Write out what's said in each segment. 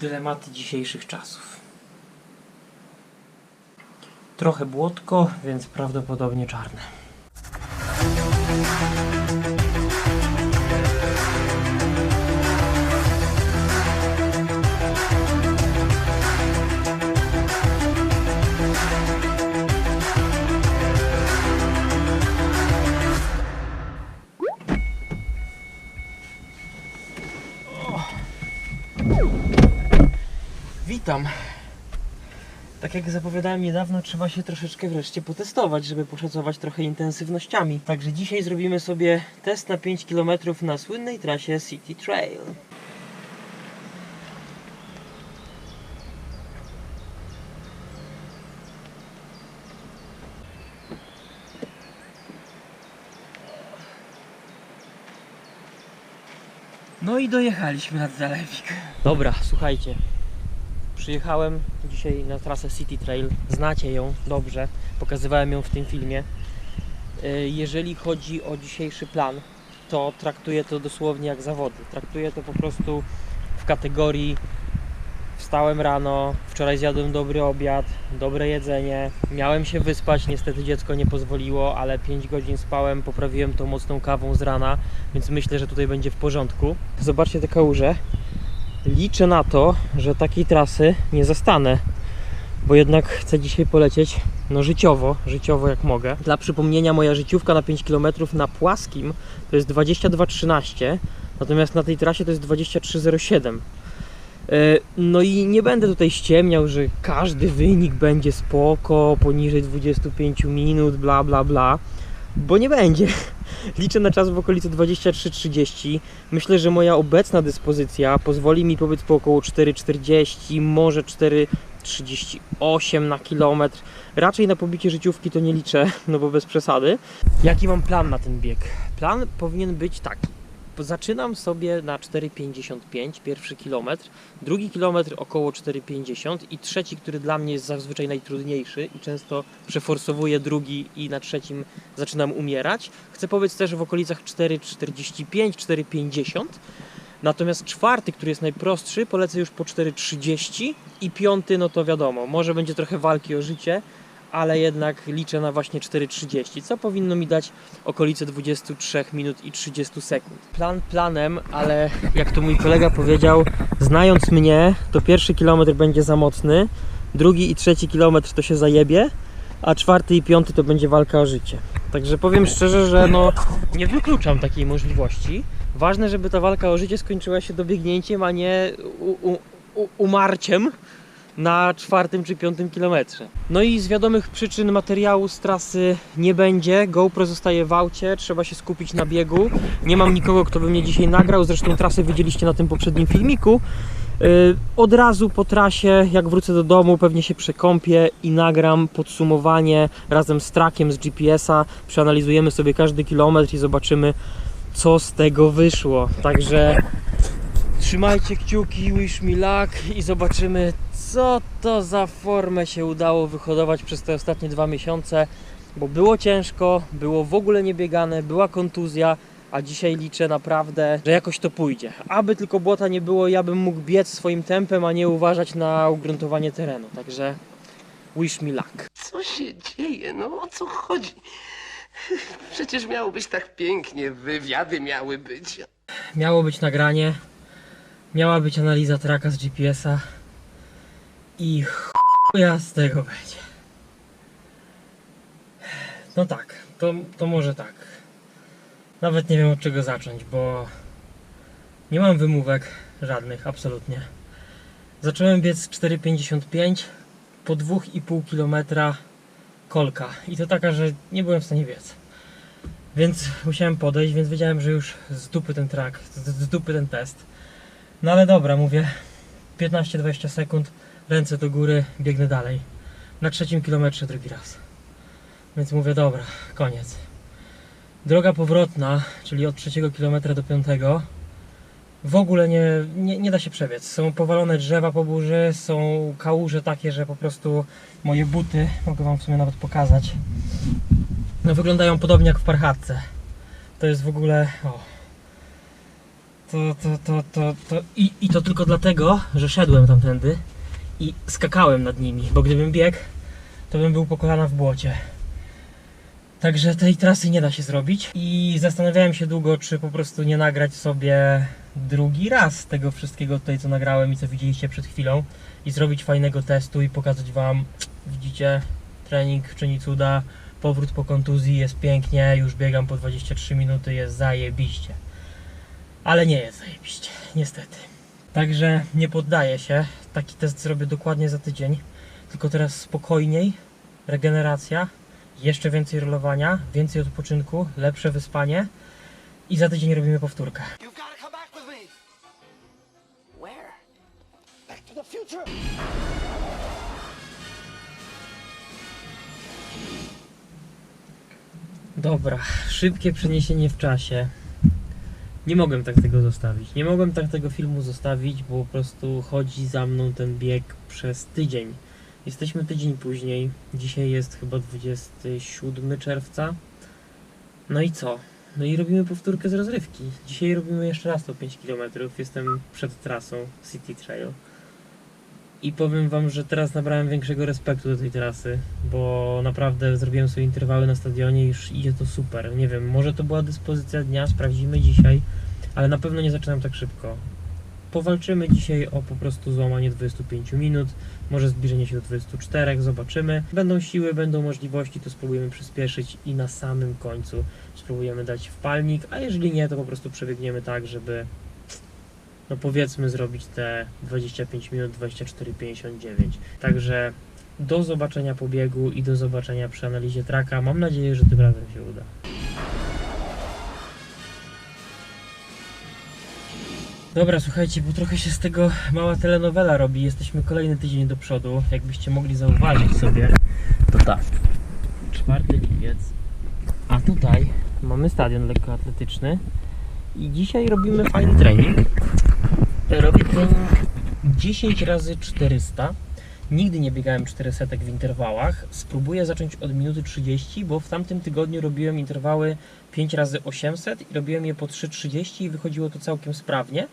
Dylematy dzisiejszych czasów. Trochę błotko, więc prawdopodobnie czarne. Witam. Tak jak zapowiadałem niedawno, trzeba się troszeczkę wreszcie potestować, żeby poszacować trochę intensywnościami. Także dzisiaj zrobimy sobie test na 5 km na słynnej trasie City Trail. No i dojechaliśmy nad zalewik. Dobra, słuchajcie. Przyjechałem dzisiaj na trasę City Trail. Znacie ją dobrze. Pokazywałem ją w tym filmie. Y, Jeżeli chodzi o dzisiejszy plan, to traktuję to dosłownie jak zawody. Traktuję to po prostu w kategorii wstałem rano, wczoraj zjadłem dobry obiad, dobre jedzenie, miałem się wyspać, niestety dziecko nie pozwoliło, ale 5 godzin spałem, poprawiłem to mocną kawą z rana, więc myślę, że tutaj będzie w porządku. Zobaczcie te kałuże. Liczę na to, że takiej trasy nie zastanę, bo jednak chcę dzisiaj polecieć no życiowo, życiowo jak mogę. Dla przypomnienia moja życiówka na 5 km na płaskim to jest 22,13, natomiast na tej trasie to jest 23,07. E, No i nie będę tutaj ściemniał, że każdy wynik będzie spoko, poniżej 25 minut, bla bla bla, bo nie będzie. Liczę na czas w okolicy 23.30. Myślę, że moja obecna dyspozycja pozwoli mi pobiec po około 4.40, może 4.38 na kilometr. Raczej na pobicie życiówki to nie liczę, no bo bez przesady. Jaki mam plan na ten bieg? Plan powinien być taki. Zaczynam sobie na 4,55 pierwszy kilometr, drugi kilometr około 4,50 i trzeci, który dla mnie jest zazwyczaj najtrudniejszy i często przeforsowuję drugi i na trzecim zaczynam umierać. Chcę powiedz też w okolicach 4,45, 4,50. Natomiast czwarty, który jest najprostszy, polecę już po 4,30 i piąty, no to wiadomo, może będzie trochę walki o życie, ale jednak liczę na właśnie 4,30, co powinno mi dać okolice 23 minut i 30 sekund. Plan planem, ale jak to mój kolega powiedział, znając mnie, to pierwszy kilometr będzie za mocny, drugi i trzeci kilometr to się zajebie, a czwarty i piąty to będzie walka o życie. Także powiem szczerze, że no nie wykluczam takiej możliwości. Ważne, żeby ta walka o życie skończyła się dobiegnięciem, a nie u, u, u, umarciem na czwartym czy piątym kilometrze. No i z wiadomych przyczyn materiału z trasy nie będzie. GoPro zostaje w aucie, trzeba się skupić na biegu. Nie mam nikogo, kto by mnie dzisiaj nagrał. Zresztą trasę widzieliście na tym poprzednim filmiku. Yy, Od razu po trasie, jak wrócę do domu, pewnie się przekąpię i nagram podsumowanie razem z trakiem z GPS-a. Przeanalizujemy sobie każdy kilometr i zobaczymy, co z tego wyszło. Także trzymajcie kciuki, wish me luck i zobaczymy, co to za formę się udało wyhodować przez te ostatnie dwa miesiące. Bo było ciężko, było w ogóle niebiegane, była kontuzja, a dzisiaj liczę naprawdę, że jakoś to pójdzie. Aby tylko błota nie było, ja bym mógł biec swoim tempem, a nie uważać na ugruntowanie terenu. Także wish me luck. Co się dzieje? No o co chodzi? Przecież miało być tak pięknie, wywiady miały być. Miało być nagranie, miała być analiza traka z GPS-a i chuja z tego będzie. No tak, to, to może tak. Nawet nie wiem od czego zacząć, bo nie mam wymówek żadnych, absolutnie. Zacząłem biec 4,55 po 2,5 km kolka i to taka, że nie byłem w stanie biec. Więc musiałem podejść, więc wiedziałem, że już z dupy ten track, z, z dupy ten test. No ale dobra, mówię 15-20 sekund, ręce do góry, biegnę dalej. Na trzecim kilometrze drugi raz. Więc mówię, dobra, koniec. Droga powrotna, czyli od trzeciego kilometra do piątego, w ogóle nie, nie, nie da się przebiec. Są powalone drzewa po burzy, są kałuże takie, że po prostu moje buty, mogę Wam w sumie nawet pokazać, no wyglądają podobnie jak w parchatce. To jest w ogóle. O. to, to, to, to, to i, i to tylko dlatego, że szedłem tamtędy i skakałem nad nimi, bo gdybym biegł, to bym był po kolana w błocie. Także tej trasy nie da się zrobić i zastanawiałem się długo, czy po prostu nie nagrać sobie drugi raz tego wszystkiego tutaj, co nagrałem i co widzieliście przed chwilą i zrobić fajnego testu i pokazać Wam, widzicie, trening czyni cuda, powrót po kontuzji jest pięknie, już biegam po 23 minuty, jest zajebiście. Ale nie jest zajebiście, niestety. Także nie poddaję się, taki test zrobię dokładnie za tydzień, tylko teraz spokojniej, regeneracja, jeszcze więcej rolowania, więcej odpoczynku, lepsze wyspanie. I za tydzień robimy powtórkę. Dobra, szybkie przeniesienie w czasie. Nie mogłem tak tego zostawić. Nie mogłem tak tego filmu zostawić, bo po prostu chodzi za mną ten bieg przez tydzień. Jesteśmy tydzień później. Dzisiaj jest chyba 27 czerwca. No i co? No i robimy powtórkę z rozrywki. Dzisiaj robimy jeszcze raz to 5 km. Jestem przed trasą City Trail. I powiem wam, że teraz nabrałem większego respektu do tej trasy, bo naprawdę zrobiłem sobie interwały na stadionie i już idzie to super. Nie wiem, może to była dyspozycja dnia, sprawdzimy dzisiaj, ale na pewno nie zaczynam tak szybko. Powalczymy dzisiaj o po prostu złamanie 25 minut, może zbliżenie się do 24, zobaczymy. Będą siły, będą możliwości, to spróbujemy przyspieszyć i na samym końcu spróbujemy dać wpalnik, a jeżeli nie, to po prostu przebiegniemy tak, żeby no powiedzmy zrobić te 25 minut 24,59. Także do zobaczenia po biegu i do zobaczenia przy analizie traka. Mam nadzieję, że tym razem się uda. Dobra, słuchajcie, bo trochę się z tego mała telenowela robi. Jesteśmy kolejny tydzień do przodu. Jakbyście mogli zauważyć sobie, to tak. 4 lipiec. A tutaj mamy stadion lekkoatletyczny. I dzisiaj robimy fajny trening. Robię trening 10 razy 400. Nigdy nie biegałem 400 w interwałach. Spróbuję zacząć od minuty 30, bo w tamtym tygodniu robiłem interwały 5 razy 800 i robiłem je po 3,30 i wychodziło to całkiem sprawnie.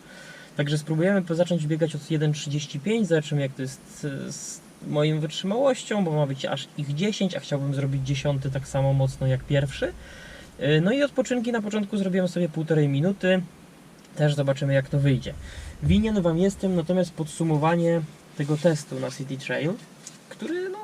Także spróbujemy zacząć biegać od 1,35, zobaczymy jak to jest z- moją wytrzymałością, bo ma być aż ich 10, a chciałbym zrobić 10 tak samo mocno jak pierwszy. Yy, No i odpoczynki na początku zrobiłem sobie półtorej minuty. Też zobaczymy jak to wyjdzie. Winien Wam jestem natomiast podsumowanie tego testu na City Trail, który no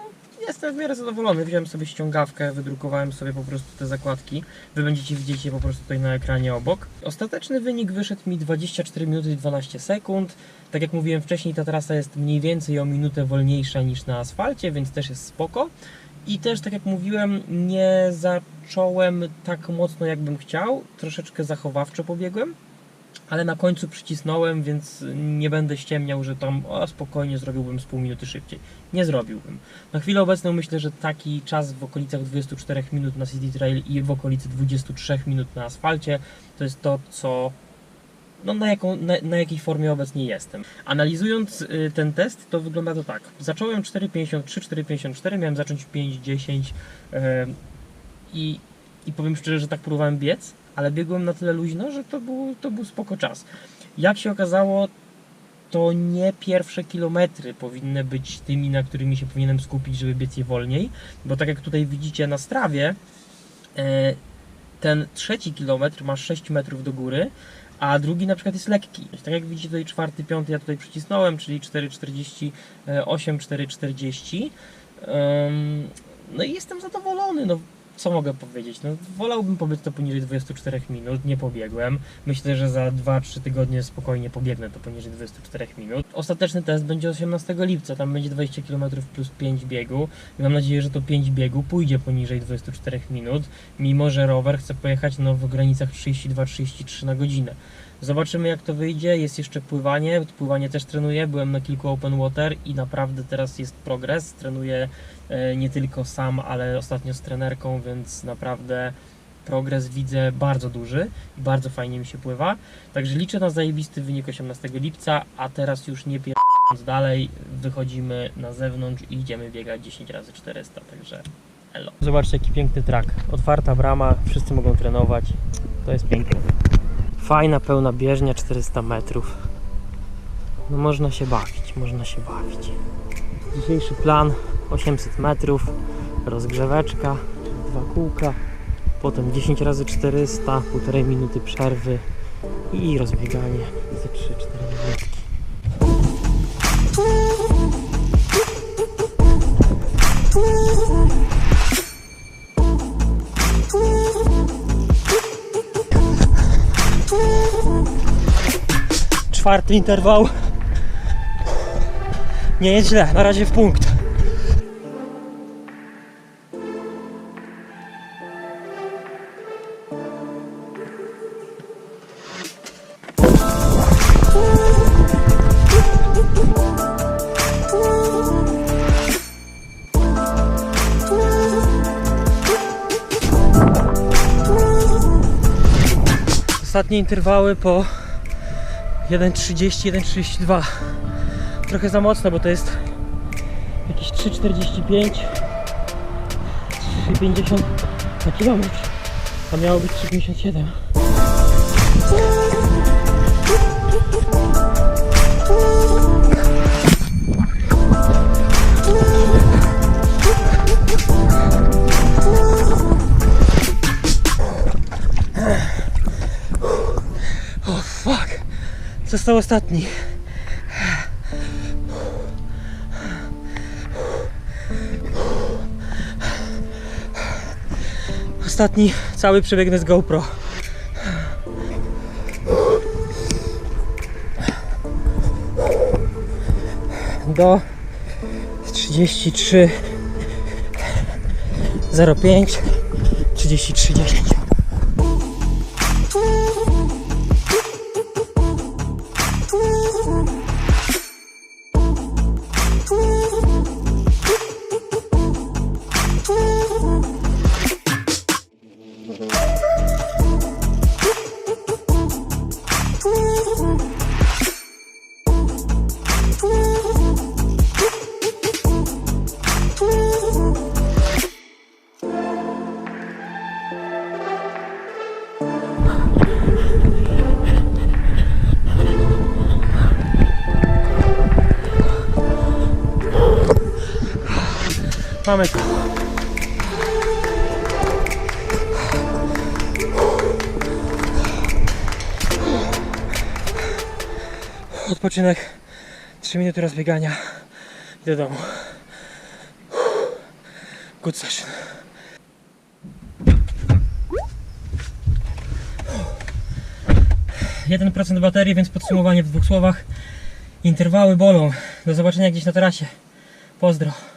jestem w miarę zadowolony. Wziąłem sobie ściągawkę, wydrukowałem sobie po prostu te zakładki. Wy będziecie widzieć je po prostu tutaj na ekranie obok. Ostateczny wynik wyszedł mi 24 minuty i 12 sekund. Tak jak mówiłem wcześniej, ta trasa jest mniej więcej o minutę wolniejsza niż na asfalcie, więc też jest spoko. I też, tak jak mówiłem, nie zacząłem tak mocno, jakbym chciał. Troszeczkę zachowawczo pobiegłem, ale na końcu przycisnąłem, więc nie będę ściemniał, że tam o, spokojnie zrobiłbym z pół minuty szybciej. Nie zrobiłbym. Na chwilę obecną myślę, że taki czas w okolicach 24 minut na City Trail i w okolicy 23 minut na asfalcie to jest to, co no, na, jaką, na, na jakiej formie obecnie jestem. Analizując y, ten test, to wygląda to tak. Zacząłem 4,53, 4,54, miałem zacząć 5,10 y, i, i powiem szczerze, że tak próbowałem biec, ale biegłem na tyle luźno, że to był, to był spoko czas. Jak się okazało, to nie pierwsze kilometry powinny być tymi, na którymi się powinienem skupić, żeby biec je wolniej, bo tak jak tutaj widzicie na strawie, e, ten trzeci kilometr ma 6 metrów do góry, a drugi na przykład jest lekki. Tak jak widzicie tutaj czwarty, piąty ja tutaj przycisnąłem, czyli 4,48, 4,40. Ym, No i jestem zadowolony. No, co mogę powiedzieć? No, wolałbym pobiec to poniżej 24 minut, nie pobiegłem. Myślę, że za 2-3 tygodnie spokojnie pobiegnę to poniżej 24 minut. Ostateczny test będzie 18 lipca, tam będzie 20 km plus 5 biegu i mam nadzieję, że to 5 biegu pójdzie poniżej 24 minut, mimo że rower chce pojechać no, w granicach 32-33 na godzinę. Zobaczymy jak to wyjdzie. Jest jeszcze pływanie. Pływanie też trenuję. Byłem na kilku open water i naprawdę teraz jest progres. Trenuję e, nie tylko sam, ale ostatnio z trenerką, więc naprawdę progres widzę bardzo duży i bardzo fajnie mi się pływa. Także liczę na zajebisty wynik 18 lipca, a teraz już nie pierdząc dalej, wychodzimy na zewnątrz i idziemy biegać 10 razy 400, także elo. Zobaczcie jaki piękny track. Otwarta brama, wszyscy mogą trenować. To jest piękne. Fajna, pełna bieżnia, 400 metrów. No można się bawić, można się bawić. Dzisiejszy plan 800 metrów, rozgrzeweczka, dwa kółka, potem 10 razy 400, półtorej minuty przerwy i rozbieganie za 3-4 minutki. Czwarty interwał. Nie jest źle, na razie w punkt. Ostatnie interwały po 1.30, 1.32 Trochę za mocno, bo to jest jakieś 3.45 3.50 na kilometr. A miało być 3.57 Został ostatni Ostatni cały przebiegnę z GoPro. Do 33 05 33 10. Mamy to. Odpoczynek. 3 minuty rozbiegania. I do domu. Good session. Jeden procent baterii, więc podsumowanie w dwóch słowach. Interwały bolą. Do zobaczenia gdzieś na tarasie. Pozdro.